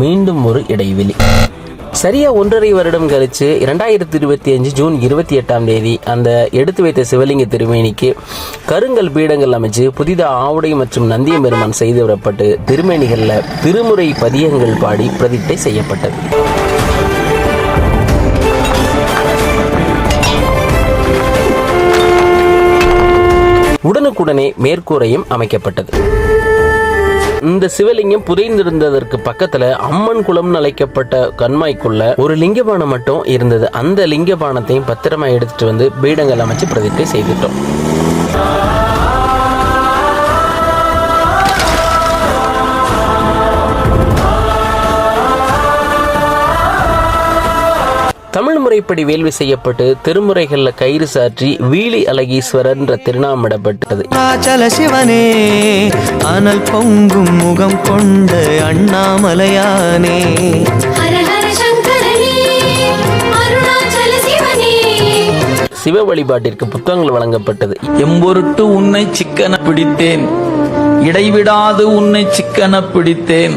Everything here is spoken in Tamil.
மீண்டும் ஒரு இடைவெளி. சரியா ஒன்றரை வருடம் கழிச்சு இரண்டாயிரத்தி இருபத்தி அஞ்சு ஜூன் இருபத்தி எட்டாம் தேதி அந்த எடுத்து வைத்த சிவலிங்க திருமேனிக்கு கருங்கல் பீடங்கள் அமைச்சு புதிதாக ஆவுடை மற்றும் நந்திய பெருமான் செய்து வரப்பட்டு திருமேனிகளில் திருமுறை பதியங்கள் பாடி பிரதிட்டை செய்யப்பட்டது. உடனுக்குடனே மேற்கூரையும் அமைக்கப்பட்டது. இந்த சிவலிங்கம் புதைந்திருந்ததற்கு பக்கத்துல அம்மன் குளம்னு அழைக்கப்பட்ட கண்மாய்க்குள்ள ஒரு லிங்கபானம் மட்டும் இருந்தது. அந்த லிங்கபானத்தையும் பத்திரமா எடுத்துட்டு வந்து பீடங்கள் அமைச்சு பிரதிஷ்டை செய்துட்டோம். தமிழ் முறைப்படி வேள்வி செய்யப்பட்டு திருமுறைகள்ல கயிறு சாற்றி வீலி அழகீஸ்வரர்ன்ற திருநாமிடப்பட்டது அருணாச்சல சிவனே அனல் பொங்கும் முகம் கொண்ட அண்ணாமலையானே. ஹர ஹர சங்கரனே அருணாச்சல சிவனே. சிவ வழிபாட்டிற்கு புத்தகங்கள் வழங்கப்பட்டது. எம்பொருட்டு உன்னை சிக்கன பிடித்தேன் இடைவிடாது உன்னை சிக்கன பிடித்தேன்.